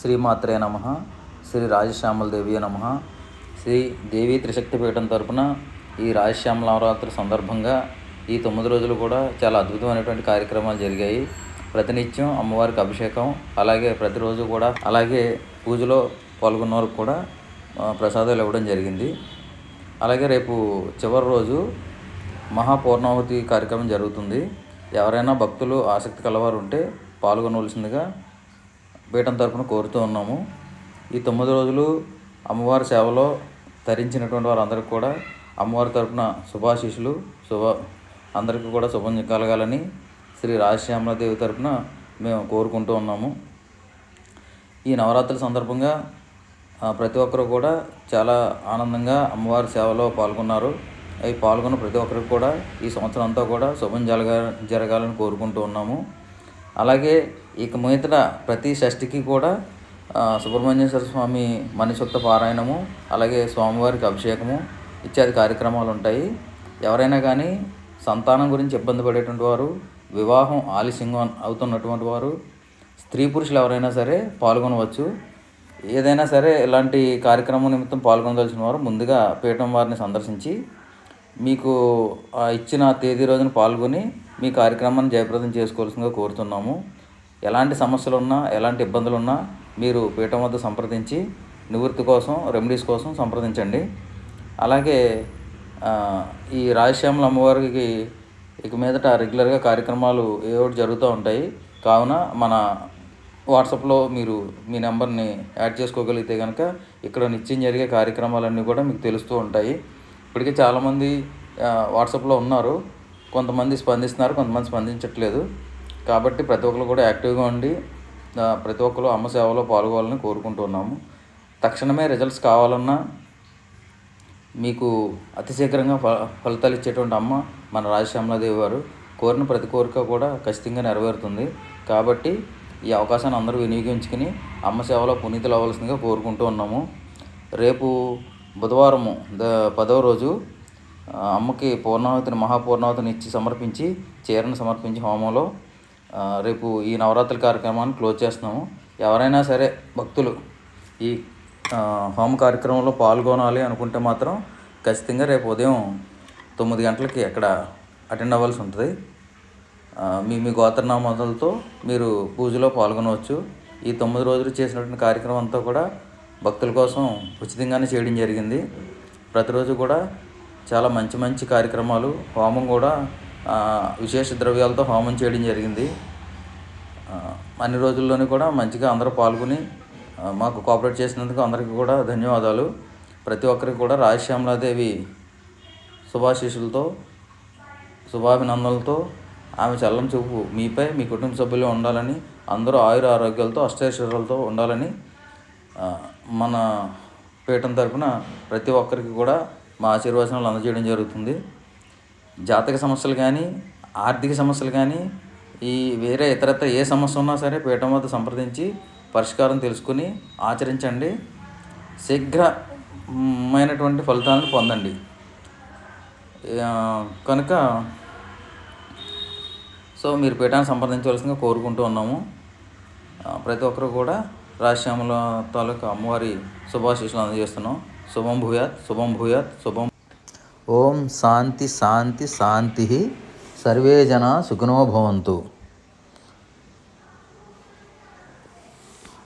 శ్రీమాత్రే నమ. శ్రీ రాజశ్యామల దేవి నమ. శ్రీ దేవి త్రిశక్తి పీఠం తరపున ఈ రాజశ్యామల నవరాత్రి సందర్భంగా ఈ తొమ్మిది రోజులు కూడా చాలా అద్భుతమైనటువంటి కార్యక్రమాలు జరిగాయి. ప్రతినిత్యం అమ్మవారికి అభిషేకం అలాగే ప్రతిరోజు కూడా అలాగే పూజలో పాల్గొన్నవారు కూడా ప్రసాదాలు ఇవ్వడం జరిగింది. అలాగే రేపు చివరి రోజు మహాపూర్ణాహుతి కార్యక్రమం జరుగుతుంది. ఎవరైనా భక్తులు ఆసక్తి కలవారు ఉంటే పాల్గొనవలసిందిగా పీఠం తరపున కోరుతూ ఉన్నాము. ఈ తొమ్మిది రోజులు అమ్మవారి సేవలో తరించినటువంటి వారందరికీ కూడా అమ్మవారి తరపున శుభాశీషులు శుభ అందరికీ కూడా శుభం కలగాలని శ్రీ రాజశ్యామలదేవి తరఫున మేము కోరుకుంటూ ఉన్నాము. ఈ నవరాత్రుల సందర్భంగా ప్రతి ఒక్కరు కూడా చాలా ఆనందంగా అమ్మవారి సేవలో పాల్గొన్నారు. అవి పాల్గొన్న ప్రతి ఒక్కరికి కూడా ఈ సంవత్సరం అంతా కూడా శుభం జరగా జరగాలని కోరుకుంటూ ఉన్నాము. అలాగే ఇక మీదట ప్రతి షష్ఠికి కూడా సుబ్రహ్మణ్యేశ్వర స్వామి మణిసూక్త పారాయణము అలాగే స్వామివారికి అభిషేకము ఇత్యాది కార్యక్రమాలు ఉంటాయి. ఎవరైనా కానీ సంతానం గురించి ఇబ్బంది పడేటువంటి వారు వివాహం ఆలస్యంగా అవుతున్నటువంటి వారు స్త్రీ పురుషులు ఎవరైనా సరే పాల్గొనవచ్చు. ఏదైనా సరే ఇలాంటి కార్యక్రమం నిమిత్తం పాల్గొనదలసిన వారు ముందుగా పీఠం వారిని సందర్శించి మీకు ఇచ్చిన తేదీ రోజున పాల్గొని మీ కార్యక్రమాన్ని జయప్రదం చేసుకోవాల్సిందిగా కోరుతున్నాము. ఎలాంటి సమస్యలు ఉన్నా ఎలాంటి ఇబ్బందులు ఉన్నా మీరు పీఠం వద్ద సంప్రదించి నివృత్తి కోసం రెమెడీస్ కోసం సంప్రదించండి. అలాగే ఈ రాజశ్యామల అమ్మవారికి ఇక మీదట రెగ్యులర్గా కార్యక్రమాలు ఏ ఒకటి జరుగుతూ ఉంటాయి. కావున మన వాట్సాప్లో మీరు మీ నెంబర్ని యాడ్ చేసుకోగలిగితే కనుక ఇక్కడ నిత్యం జరిగే కార్యక్రమాలన్నీ కూడా మీకు తెలుస్తూ ఉంటాయి. ఇప్పటికే చాలామంది వాట్సాప్లో ఉన్నారు. కొంతమంది స్పందిస్తున్నారు కొంతమంది స్పందించట్లేదు. కాబట్టి ప్రతి ఒక్కరు కూడా యాక్టివ్గా ఉండి ప్రతి ఒక్కరు అమ్మ సేవలో పాల్గొవాలని కోరుకుంటున్నాము తక్షణమే రిజల్ట్స్ కావాలన్నా మీకు అతి శీఘ్రంగా ఫల ఫలితాలు ఇచ్చేటువంటి అమ్మ మన రాజశ్యామలాదేవి వారు కోరిన ప్రతి కోరిక కూడా ఖచ్చితంగా నెరవేరుతుంది. కాబట్టి ఈ అవకాశాన్ని అందరూ వినియోగించుకుని అమ్మ సేవలో పునీతులు అవ్వాల్సిందిగా కోరుకుంటూ ఉన్నాము. రేపు బుధవారము ద పదవ రోజు అమ్మకి పూర్ణావతిని మహాపూర్ణాహుతిని ఇచ్చి సమర్పించి చీరను సమర్పించి హోమంలో రేపు ఈ నవరాత్రి కార్యక్రమాన్ని క్లోజ్ చేస్తున్నాము. ఎవరైనా సరే భక్తులు ఈ హోమ కార్యక్రమంలో పాల్గొనాలి అనుకుంటే మాత్రం ఖచ్చితంగా రేపు ఉదయం తొమ్మిది గంటలకి అక్కడ అటెండ్ అవ్వాల్సి ఉంటుంది. మీ మీ గోత్రనామాలతో మీరు పూజలో పాల్గొనవచ్చు. ఈ తొమ్మిది రోజులు చేసినటువంటి కార్యక్రమం అంతా కూడా భక్తుల కోసం ఉచితంగానే చేయడం జరిగింది. ప్రతిరోజు కూడా చాలా మంచి మంచి కార్యక్రమాలు హోమం కూడా విశేష ద్రవ్యాలతో హోమం చేయడం జరిగింది. అన్ని రోజుల్లోనే కూడా మంచిగా అందరూ పాల్గొని మాకు కోఆపరేట్ చేసినందుకు అందరికీ కూడా ధన్యవాదాలు. ప్రతి ఒక్కరికి కూడా రాజశ్యామలాదేవి శుభాశీషులతో శుభాభినందనలతో ఆమె చల్లని చూపు మీపై మీ కుటుంబ సభ్యులు ఉండాలని అందరూ ఆయుర ఆరోగ్యాలతో అష్టైశ్వర్యాలతో ఉండాలని మన పీఠం తరపున ప్రతి ఒక్కరికి కూడా మా ఆశీర్వచనాలు అందజేయడం జరుగుతుంది. జాతక సమస్యలు కానీ ఆర్థిక సమస్యలు కానీ ఈ వేరే ఇతరత్ర ఏ సమస్య ఉన్నా సరే పీఠం వద్ద సంప్రదించి పరిష్కారం తెలుసుకుని ఆచరించండి. శీఘ్రమైనటువంటి ఫలితాలను పొందండి. కనుక సో మీరు పీఠాన్ని సంప్రదించవలసిందిగా కోరుకుంటూ ఉన్నాము. ప్రతి ఒక్కరు కూడా రాజశ్యామల తాలూకా అమ్మవారి శుభాశీస్సులు అందజేస్తున్నాం. శుభం భూయాత్ శుభం భూయాత్ శుభం ఓం శాంతి శాంతి శాంతి. సర్వే జన సుఖినో భవంతు.